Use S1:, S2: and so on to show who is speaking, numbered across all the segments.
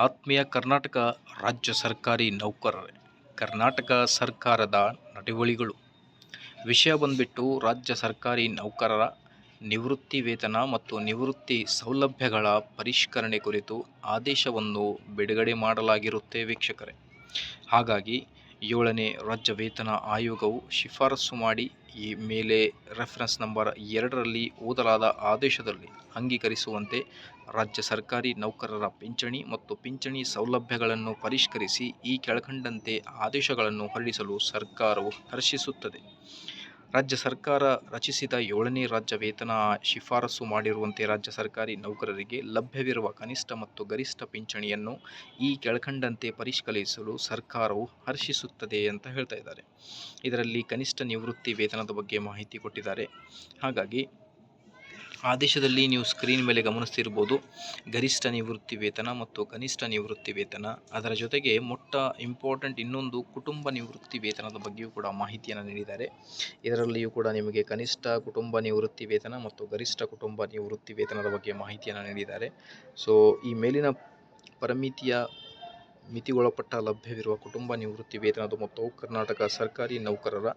S1: ಆತ್ಮೀಯ ಕರ್ನಾಟಕ ರಾಜ್ಯ ಸರ್ಕಾರಿ ನೌಕರರೇ, ಕರ್ನಾಟಕ ಸರ್ಕಾರದ ನಡವಳಿಗಳು. ವಿಷಯ ಬಂದ್ಬಿಟ್ಟು ರಾಜ್ಯ ಸರ್ಕಾರಿ ನೌಕರರ ನಿವೃತ್ತಿ ವೇತನ ಮತ್ತು ನಿವೃತ್ತಿ ಸೌಲಭ್ಯಗಳ ಪರಿಷ್ಕರಣೆ ಕುರಿತು ಆದೇಶವನ್ನು ಬಿಡುಗಡೆ ಮಾಡಲಾಗಿರುತ್ತೆ ವೀಕ್ಷಕರೇ. ಹಾಗಾಗಿ ಏಳನೇ ರಾಜ್ಯ ವೇತನ ಆಯೋಗವು ಶಿಫಾರಸು ಮಾಡಿ ಈ ಮೇಲೆ ರೆಫರೆನ್ಸ್ ನಂಬರ್ ಎರಡರಲ್ಲಿ ಓದಲಾದ ಆದೇಶದಲ್ಲಿ ಅಂಗೀಕರಿಸುವಂತೆ ರಾಜ್ಯ ಸರ್ಕಾರಿ ನೌಕರರ ಪಿಂಚಣಿ ಮತ್ತು ಪಿಂಚಣಿ ಸೌಲಭ್ಯಗಳನ್ನು ಪರಿಷ್ಕರಿಸಿ ಈ ಕೆಳಕಂಡಂತೆ ಆದೇಶಗಳನ್ನು ಹೊರಡಿಸಲು ಸರ್ಕಾರವು ಹರ್ಷಿಸುತ್ತದೆ. ರಾಜ್ಯ ಸರ್ಕಾರ ರಚಿಸಿದ ಏಳನೇ ರಾಜ್ಯ ವೇತನ ಶಿಫಾರಸು ಮಾಡಿರುವಂತೆ ರಾಜ್ಯ ಸರ್ಕಾರಿ ನೌಕರರಿಗೆ ಲಭ್ಯವಿರುವ ಕನಿಷ್ಠ ಮತ್ತು ಗರಿಷ್ಠ ಪಿಂಚಣಿಯನ್ನು ಈ ಕೆಳಕಂಡಂತೆ ಪರಿಷ್ಕರಿಸಲು ಸರ್ಕಾರವು ಹರ್ಷಿಸುತ್ತದೆ ಅಂತ ಹೇಳ್ತಾ ಇದ್ದಾರೆ. ಇದರಲ್ಲಿ ಕನಿಷ್ಠ ನಿವೃತ್ತಿ ವೇತನದ ಬಗ್ಗೆ ಮಾಹಿತಿ ಕೊಟ್ಟಿದ್ದಾರೆ. ಹಾಗಾಗಿ ಆದೇಶದಲ್ಲಿ ನೀವು ಸ್ಕ್ರೀನ್ ಮೇಲೆ ಗಮನಿಸ್ತಿರ್ಬೋದು ಗರಿಷ್ಠ ನಿವೃತ್ತಿ ವೇತನ ಮತ್ತು ಕನಿಷ್ಠ ನಿವೃತ್ತಿ ವೇತನ. ಅದರ ಜೊತೆಗೆ ಮೊಟ್ಟ ಇಂಪಾರ್ಟೆಂಟ್ ಇನ್ನೊಂದು ಕುಟುಂಬ ನಿವೃತ್ತಿ ವೇತನದ ಬಗ್ಗೆಯೂ ಕೂಡ ಮಾಹಿತಿಯನ್ನು ನೀಡಿದ್ದಾರೆ. ಇದರಲ್ಲಿಯೂ ಕೂಡ ನಿಮಗೆ ಕನಿಷ್ಠ ಕುಟುಂಬ ನಿವೃತ್ತಿ ವೇತನ ಮತ್ತು ಗರಿಷ್ಠ ಕುಟುಂಬ ನಿವೃತ್ತಿ ವೇತನದ ಬಗ್ಗೆ ಮಾಹಿತಿಯನ್ನು ನೀಡಿದ್ದಾರೆ. ಸೊ ಈ ಮೇಲಿನ ಪರಮಿತಿಯ ಮಿತಿಗೊಳಪಟ್ಟ ಲಭ್ಯವಿರುವ ಕುಟುಂಬ ನಿವೃತ್ತಿ ವೇತನದ ಮೊತ್ತವು ಕರ್ನಾಟಕ ಸರ್ಕಾರಿ ನೌಕರರ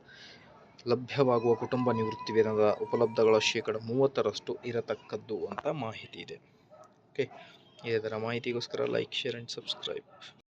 S1: ಲಭ್ಯವಾಗುವ ಕುಟುಂಬ ನಿವೃತ್ತಿ ವೇತನದ ಉಪಲಬ್ಧಗಳ ಶೇಕಡ ಮೂವತ್ತರಷ್ಟು ಇರತಕ್ಕದ್ದು ಅಂತ ಮಾಹಿತಿ ಇದೆ. ಓಕೆ ಇದರ ಮಾಹಿತಿಗೋಸ್ಕರ ಲೈಕ್ ಶೇರ್ ಆ್ಯಂಡ್ ಸಬ್ಸ್ಕ್ರೈಬ್